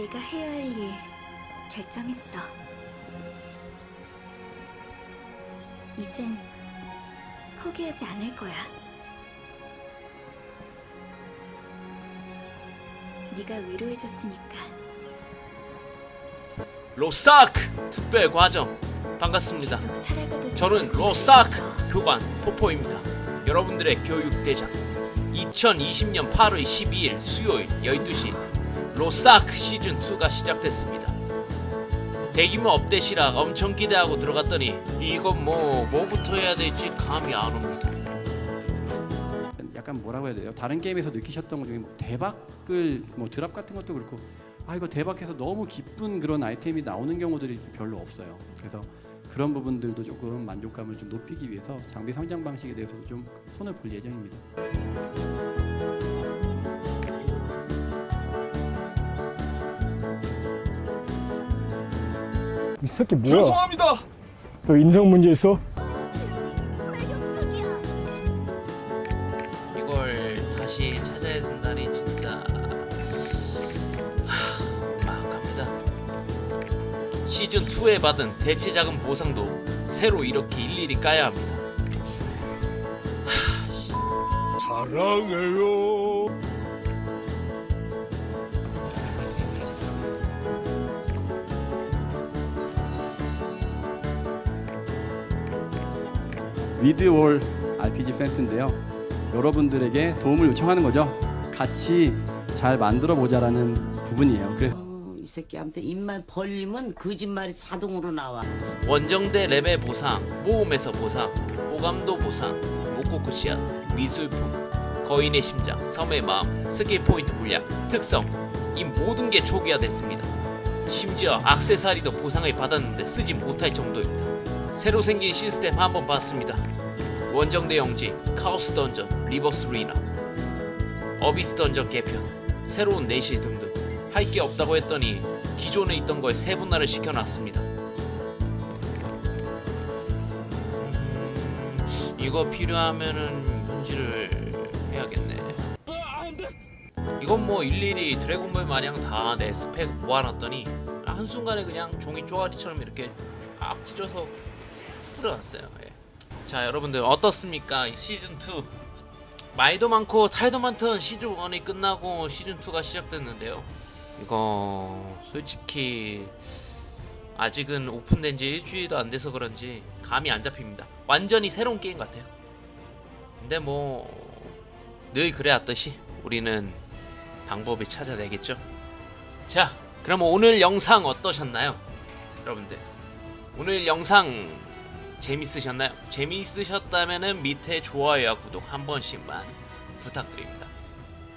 내가 해야 할 일 결정했어. 이젠 포기하지 않을 거야. 네가 위로해줬으니까. 로사크 특별 과정 반갑습니다. 계속 살아가도 저는 로사크 교관 포포입니다. 여러분들의 교육 대장. 2020년 8월 12일 수요일 12시 로사크 시즌 2가 시작됐습니다. 대규모 업데이트라 엄청 기대하고 들어갔더니 이건 뭐 뭐부터 해야 될지 감이 안 옵니다. 약간 뭐라고 해야 돼요? 다른 게임에서 느끼셨던 것 중에 뭐 대박을 뭐 드랍 같은 것도 그렇고 아 이거 대박해서 너무 기쁜 그런 아이템이 나오는 경우들이 별로 없어요. 그래서 그런 부분들도 조금 만족감을 좀 높이기 위해서 장비 성장 방식에 대해서도 좀 손을 볼 예정입니다. 이 새끼 뭐야? 죄송합니다. 너 인성 문제 있어? 이걸 다시 찾아야 된다니 진짜 하, 막합니다. 시즌 2에 받은 대체 자금 보상도 새로 이렇게 일일이 까야 합니다. 사랑해요. 위드올 RPG 팬스인데요. 여러분들에게 도움을 요청하는 거죠. 같이 잘 만들어 보자라는 부분이에요. 그래서 어, 이 새끼한테 입만 벌리면 거짓말이 자동으로 나와. 원정대 레벨 보상, 모험에서 보상, 오감도 보상, 모코쿠 씨앗, 미술품, 거인의 심장, 섬의 마음, 스킬 포인트 물약, 특성 이 모든 게 초기화됐습니다. 심지어 악세사리도 보상을 받았는데 쓰지 못할 정도입니다. 새로 생긴 시스템 한번 봤습니다. 원정대 영지, 카오스 던전, 리버스 리나, 어비스 던전 개편, 새로운 내실 등등 할 게 없다고 했더니 기존에 있던 걸 세 분할을 시켜놨습니다. 음, 이거 필요하면은 현질을 해야겠네. 이건 뭐 일일이 드래곤볼 마냥 다 내 스펙 모아놨더니 한순간에 그냥 종이 쪼가리처럼 이렇게 쫙 찢어서 뿌려놨어요. 예. 자 여러분들 어떻습니까? 이 시즌 2 말도 많고 탈도 많던 시즌 1이 끝나고 시즌 2가 시작됐는데요. 이거 솔직히 아직은 오픈된 지 일주일도 안 돼서 그런지 감이 안 잡힙니다. 완전히 새로운 게임 같아요. 근데 뭐 늘 그래왔듯이 우리는 방법을 찾아내겠죠. 자, 그럼 오늘 영상 어떠셨나요? 여러분들 오늘 영상 재밌으셨나요? 재밌으셨다면은 밑에 좋아요와 구독 한 번씩만 부탁드립니다.